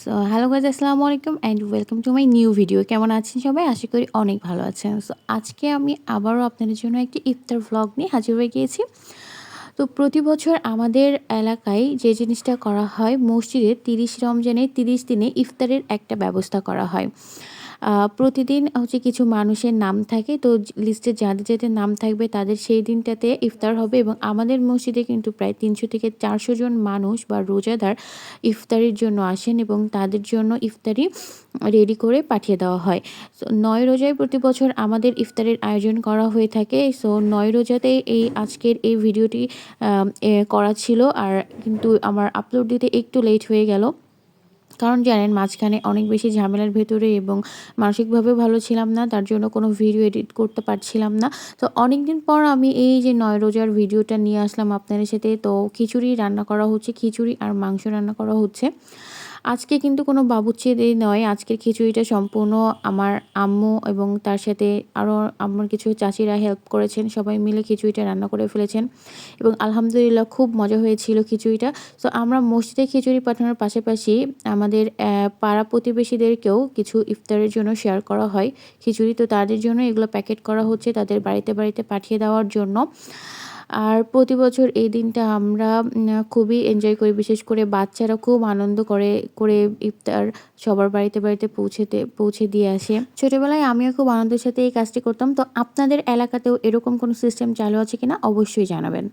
So hello guys আসসালামু আলাইকুম and welcome to my new video কেমন আছেন সবাই? আশা করি অনেক ভালো আছেন। সো আজকে আমি আবারও আপনাদের জন্য একটি ইফতার ভ্লগ নিয়ে হাজির হয়ে গিয়েছি। তো, প্রতি বছর আমাদের এলাকায় যে জিনিসটা করা হয়, মসজিদে তিরিশ রমজানে তিরিশ দিনে ইফতারের একটা ব্যবস্থা করা হয়। প্রতিদিন হচ্ছে কিছু মানুষের নাম থাকে। তো লিস্টে যাদের যাদের নাম থাকবে তাদের সেই দিনটাতে ইফতার হবে এবং আমাদের মসজিদে কিন্তু প্রায় তিনশো থেকে চারশো জন মানুষ বা রোজাদার ইফতারির জন্য আসেন এবং তাদের জন্য ইফতারি রেডি করে পাঠিয়ে দেওয়া হয়। সো নয় রোজায় প্রতি বছর আমাদের ইফতারের আয়োজন করা হয়ে থাকে। সো নয় রোজাতে এই আজকের এই ভিডিওটি করা ছিল। আর কিন্তু আমার আপলোড দিতে একটু লেট হয়ে গেল। কারণ জানেন, মাঝখানে অনেক বেশি ঝামেলার ভেতরে এবং মানসিকভাবেও ভালো ছিলাম না, তার জন্য কোনো ভিডিও এডিট করতে পারছিলাম না। তো অনেক দিন পর আমি এই যে নয় রোজার ভিডিওটা নিয়ে আসলাম আপনাদের সাথে, তো খিচুড়ি রান্না করা হচ্ছে, খিচুড়ি আর মাংস রান্না করা হচ্ছে। আজকে কিন্তু কোনো বাবুচিদের নয়। আজকের খিচুড়িটা সম্পূর্ণ আমার আম্মু এবং তার সাথে আরও আমার কিছু চাচিরা হেল্প করেছেন। সবাই মিলে খিচুড়িটা রান্না করে ফেলেছেন এবং আলহামদুলিল্লাহ খুব মজা হয়েছিল খিচুড়িটা। তো আমরা মসজিদে খিচুড়ি পাঠানোর পাশাপাশি আমাদের পাড়া প্রতিবেশীদেরকেও কিছু ইফতারের জন্য শেয়ার করা হয়। খিচুড়ি তো তাদের জন্য এগুলো প্যাকেট করা হচ্ছে তাদের বাড়িতে বাড়িতে পাঠিয়ে দেওয়ার জন্য। আর প্রতি বছর এই দিনটা আমরা খুবই এনজয় করি। বিশেষ করে বাচ্চারা খুব আনন্দ করে করে ইফতার সবার বাড়িতে বাড়িতে পৌঁছেতে, পৌঁছে দিয়ে আসে। ছোটোবেলায় আমিও খুব আনন্দের সাথে এই কাজটি করতাম। তো আপনাদের এলাকাতেও এরকম কোনো সিস্টেম চালু আছে কিনা? অবশ্যই জানাবেন।